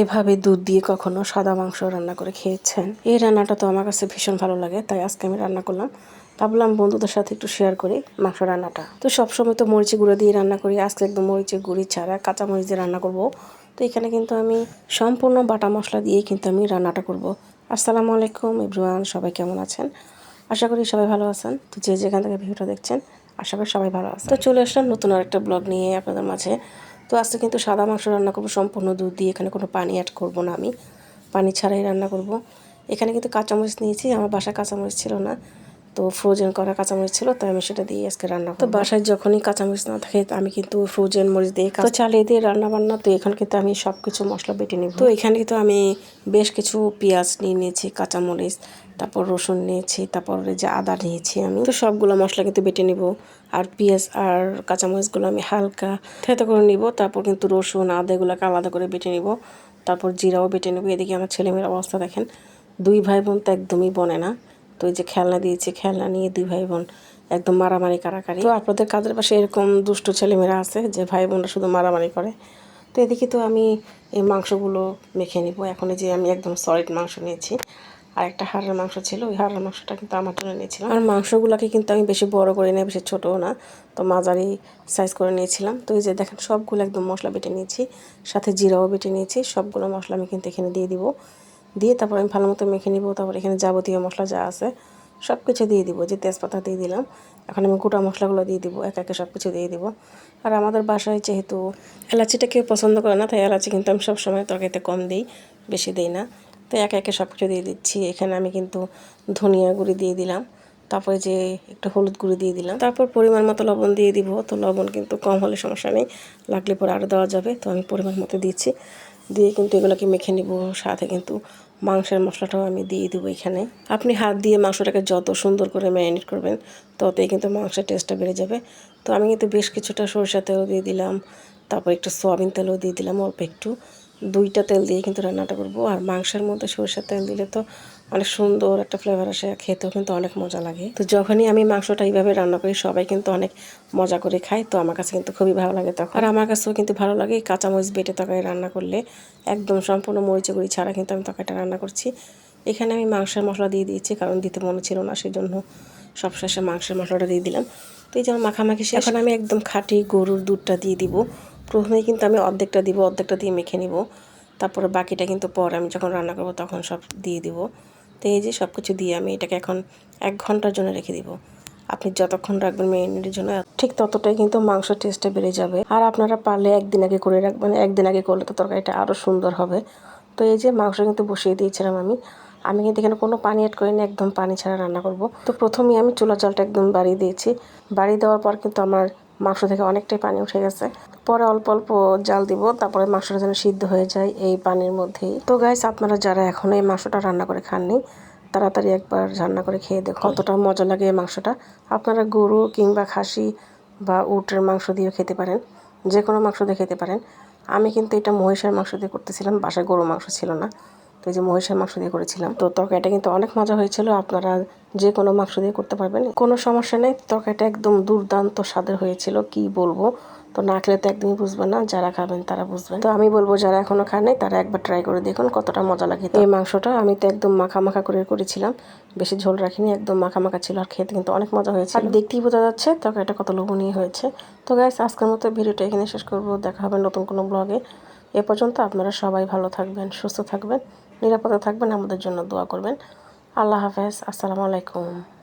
এভাবে দুধ দিয়ে কখনো সাদা মাংস রান্না করে খেয়েছেন? এই রান্নাটা তো আমার কাছে ভীষণ ভালো লাগে, তাই আজকে আমি রান্না করলাম। ভাবলাম বন্ধুদের সাথে একটু শেয়ার করি মাংস রান্নাটা। তো সবসময় তো মরিচি গুঁড়ো দিয়ে রান্না করি, আজকে একদম মরিচের গুঁড়ি ছাড়া কাঁচা মরিচ দিয়ে রান্না করব। তো এখানে কিন্তু আমি সম্পূর্ণ বাটা মশলা দিয়ে কিন্তু আমি রান্নাটা করব। আসসালামু আলাইকুম ইব্রুয়ান সবাই কেমন আছেন? আশা করি সবাই ভালো আছেন। তো যে যেখান থেকে ভিডিওটা দেখছেন, আশা করি সবাই ভালো আছেন। তো চলে আসলাম নতুন আরেকটা ব্লগ নিয়ে আপনাদের মাঝে। তো আজকে কিন্তু সাদা মাংস রান্না করব, সম্পূর্ণ দুধ দিয়ে। এখানে কোনো পানি অ্যাড করব না আমি। পানি ছাড়াই রান্না করব। এখানে কিন্তু কাঁচামরিচ নিয়েছি, আমার বাসা কাঁচামরিচ ছিল না। তো ফ্রোজেন করা কাঁচামরিচ ছিল তাই আমি সেটা দিয়ে আজকে রান্না তো বাসায় যখনই কাঁচামরিচ না থাকে আমি কিন্তু ফ্রোজেন মরিচ দিয়ে তো চালিয়ে দিয়ে রান্না বান্না তো এখানে কিন্তু আমি সব কিছু মশলা বেটে নিব। তো এখানে কিন্তু আমি বেশ কিছু পেঁয়াজ নিয়ে নিয়েছি কাঁচামরিচ তারপর রসুন নিয়েছি তারপর যে আদা নিয়েছি আমি। তো সবগুলো মশলা কিন্তু বেটে নিব। আর পেঁয়াজ আর কাঁচামরিচগুলো আমি হালকা থেতো করে নিব তারপর কিন্তু রসুন আদাগুলোকে আলাদা করে বেটে নিব। তারপর জিরাও বেটে নেব। এদিকে আমার ছেলেমেয়ের অবস্থা দেখেন দুই ভাই বোন তো একদমই বনে না। তো এই যে খেলনা দিয়েছে, খেলনা নিয়ে দুই ভাই বোন একদম মারামারি কারাকারি। তো আপনাদের কাজের পাশে এরকম দুষ্ট ছেলেমেয়েরা আছে যে ভাই বোনরা শুধু মারামারি করে। তো এদিকে তো আমি এই মাংসগুলো মেখে নিব। এখন যে আমি একদম সলিড মাংস নিয়েছি। আর একটা হাড়ের মাংস ছিল, ওই হাড়ের মাংসটা কিন্তু আমার জন্য নিয়েছিলাম। আর মাংসগুলোকে কিন্তু আমি বেশি বড় করে নিয়ে বেশি ছোটও না। তো মাঝারি সাইজ করে নিয়েছিলাম। তো এই যে দেখেন সবগুলো একদম মশলা বেটে নিয়েছি, সাথে জিরাও বেটে নিয়েছি। সবগুলো মশলা আমি কিন্তু এখানে দিয়ে দিব। দিয়ে তারপর আমি ভালো মতো মেখে নিব, তারপর এখানে যাবতীয় মশলা যা আছে সব কিছু দিয়ে দিব, যে তেজপাতা দিয়ে দিলাম। এখন আমি গোটা মশলাগুলো দিয়ে দিব, এক একে সব কিছু দিয়ে দিব। আর আমাদের বাসায় যেহেতু এলাচিটা কেউ পছন্দ করে না, তাই এলাচি কিন্তু আমি সবসময় তরকারিতে কম দিই, বেশি দিই না। তো একে একে সব কিছু দিয়ে দিচ্ছি। এখানে আমি কিন্তু ধনিয়া গুঁড়ি দিয়ে দিলাম, তারপরে যে একটু হলুদ গুঁড়ি দিয়ে দিলাম। তারপর পরিমাণ মতো লবণ দিয়ে দিব। তো লবণ কিন্তু কম হলে সমস্যা নেই, লাগলে পরে আরও দেওয়া যাবে। তো আমি পরিমাণ মতো দিচ্ছি। দিয়ে কিন্তু এগুলোকে মেখে নেব, সাথে কিন্তু মাংসের মশলাটাও আমি দিয়ে দেবো এখানে। আপনি হাত দিয়ে মাংসটাকে যত সুন্দর করে ম্যারিনেট করবেন, ততই কিন্তু মাংসের টেস্টটা বেড়ে যাবে। তো আমি কিন্তু বেশ কিছুটা সরষা তেলও দিয়ে দিলাম, তারপর একটু সোয়াবিন তেলও দিয়ে দিলাম অল্প একটু। দুইটা তেল দিয়ে কিন্তু রান্নাটা করব, আর মাংসের মধ্যে সরষের তেল দিলে তো অনেক সুন্দর একটা ফ্লেভার আসে, খেতেও কিন্তু অনেক মজা লাগে। তো যখনই আমি মাংসটা এইভাবে রান্না করি, সবাই কিন্তু অনেক মজা করে খায়, তো আমার কাছে কিন্তু খুবই ভালো লাগে তখন। আর আমার কাছেও কিন্তু ভালো লাগে কাঁচামরিচ বেটে তরকারি রান্না করলে। একদম সম্পূর্ণ মরিচে গুঁড়ি ছাড়া কিন্তু আমি তরকারিটা রান্না করছি। এখানে আমি মাংসের মশলা দিয়ে দিয়েছি, কারণ দিতে মনে ছিল না সেই জন্য সবশেষে মাংসের মশলাটা দিয়ে দিলাম। তো এই যেমন মাখামাখি শেষ, এখন আমি একদম খাঁটি গরুর দুধটা দিয়ে দিব। প্রথমেই কিন্তু আমি অর্ধেকটা দিব, অর্ধেকটা দিয়ে মেখে নিব। তারপরে বাকিটা কিন্তু পরে আমি যখন রান্না করব, তখন সব দিয়ে দিব। তো এই যে সব কিছু দিয়ে আমি এটাকে এখন এক ঘণ্টার জন্য রেখে দিব। আপনি যতক্ষণ রাখবেন মেরিনেটের জন্য, ঠিক ততটাই কিন্তু মাংস টেস্টটা বেড়ে যাবে। আর আপনারা পারলে একদিন আগে করে রাখবেন একদিন আগে করলে তো তরকারিটা আরও সুন্দর হবে। তো এই যে মাংস কিন্তু বসিয়ে দিয়েছিলাম আমি আমি কিন্তু এখানে কোনো পানি অ্যাড করিনি, একদম পানি ছাড়া রান্না করব। তো প্রথমেই আমি চুলা জলটা একদম বাড়িয়ে দিয়েছি। বাড়িয়ে দেওয়ার পর কিন্তু আমার মাংস থেকে অনেকটাই পানি উঠে গেছে। পরে অল্প অল্প জাল দিব, তারপরে মাংসটা যেন সিদ্ধ হয়ে যায় এই পানির মধ্যেই। তো গাইস আপনারা যারা এখনও এই মাংসটা রান্না করে খাননি, তাড়াতাড়ি একবার রান্না করে খেয়ে দেখো কতটা মজা লাগে এই মাংসটা। আপনারা গরু কিংবা খাসি বা উটের মাংস দিয়েও খেতে পারেন যে কোনো মাংস দিয়ে খেতে পারেন। আমি কিন্তু এটা মহিষের মাংস দিয়ে করতেছিলাম, বাসায় গরু মাংস ছিল না, তো এই যে মহিষের মাংস দিয়ে করেছিলাম। তো তরকারিটা কিন্তু অনেক মজা হয়েছিল, আপনারা যে কোনো মাংস দিয়ে করতে পারবেন, কোনো সমস্যা নেই। তরকারিটা একদম দুর্দান্ত স্বাদের হয়েছিল, কি বলব? তো না খেলে তো একদমই বুঝবেন না, যারা খাবেন তারা বুঝবেন তো আমি বলব, যারা এখনও খায় নাই, তারা একবার ট্রাই করে দেখুন কতটা মজা লাগে। এই মাংসটা আমি তো একদম মাখা মাখা করে করেছিলাম, বেশি ঝোল রাখিনি, একদম মাখা মাখা ছিল আর খেতে কিন্তু অনেক মজা হয়েছে আর দেখতেই বোঝা যাচ্ছে তরকারিটা কত লোভনীয় হয়েছে। তো গাইস আজকের মতো ভিডিওটা এখানে শেষ করব, দেখা হবে নতুন কোনো ব্লগে এ পর্যন্ত আপনারা সবাই ভালো থাকবেন, সুস্থ থাকবেন, নিরাপদে থাকবেন, আমাদের জন্য দোয়া করবেন। আল্লাহ হাফেজ, আসসালামু আলাইকুম।